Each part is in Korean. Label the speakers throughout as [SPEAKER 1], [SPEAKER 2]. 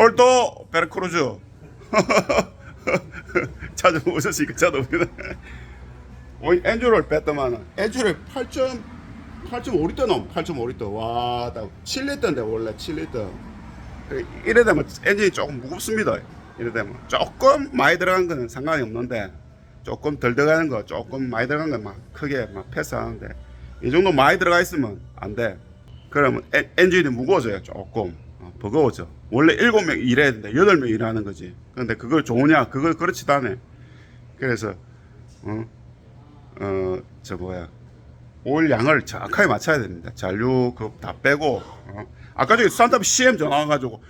[SPEAKER 1] 올또 베르크루즈 찾아오셨으니까 찾아옵니다. 오이 엔주를 뺐더만은 엔주를 8점 8.5리터 넘 8.5리터 와딱 7리터인데 원래 7리터 이래 되면 엔진이 조금 무겁습니다. 이래 되면 조금 많이 들어간 거는 상관이 없는데 조금 덜 들어가는 거 조금 많이 들어간 거 막 크게 막 패스하는데 이 정도 많이 들어가 있으면 안 돼. 그러면 엔, 엔진이 무거워져요 조금 어, 버거워져. 원래 7명 일해야 되는데 8명 일하는 거지. 근데 그걸 좋으냐? 그걸 그렇지도 않아. 그래서 어, 어, 저 뭐야 올 양을 정확하게 맞춰야 됩니다. 잔류 그다 빼고 어. 아까 전에 산타페 CM 전화 와가지고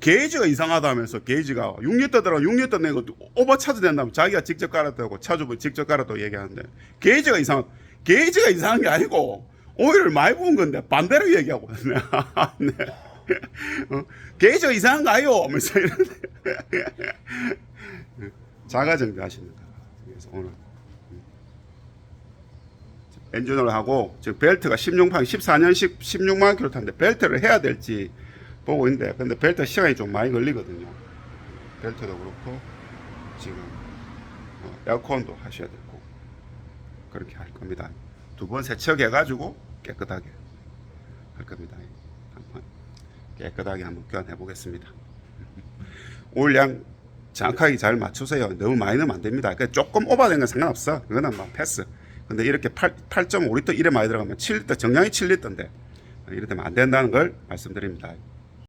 [SPEAKER 1] 게이지가 이상하다면서 게이지가 6리터 들어 6리터 내고 오버 차도 된다면 자기가 직접 깔았다고 차주분 직접 깔았다고 얘기하는데 게이지가 이상 게이지가 이상한 게 아니고 오일을 많이 부은 건데 반대로 얘기하고 네. 어, 게이지가 이상한 거 아니요 하면서 이러는데 자가 정비하십니다. 그래서 오늘 엔진을 하고 지금 벨트가 16판 14년식 16만 킬로 탔는데 벨트를 해야 될지 보고 있는데 근데 벨트 시간이 좀 많이 걸리거든요. 벨트도 그렇고 지금 어, 에어컨도 하셔야 되고 그렇게 할 겁니다. 두 번 세척해 가지고 깨끗하게 할 겁니다. 깨끗하게 한번 교환해 보겠습니다. 올 양 정확하게 잘 맞추세요. 너무 많이 넣으면 안 됩니다. 그 조금 오버된 건 상관없어. 그거는 막 패스. 근데 이렇게 8, 8.5리터 이래 많이 들어가면 7리터 정량이 7리터인데 이래 되면 안 된다는 걸 말씀드립니다.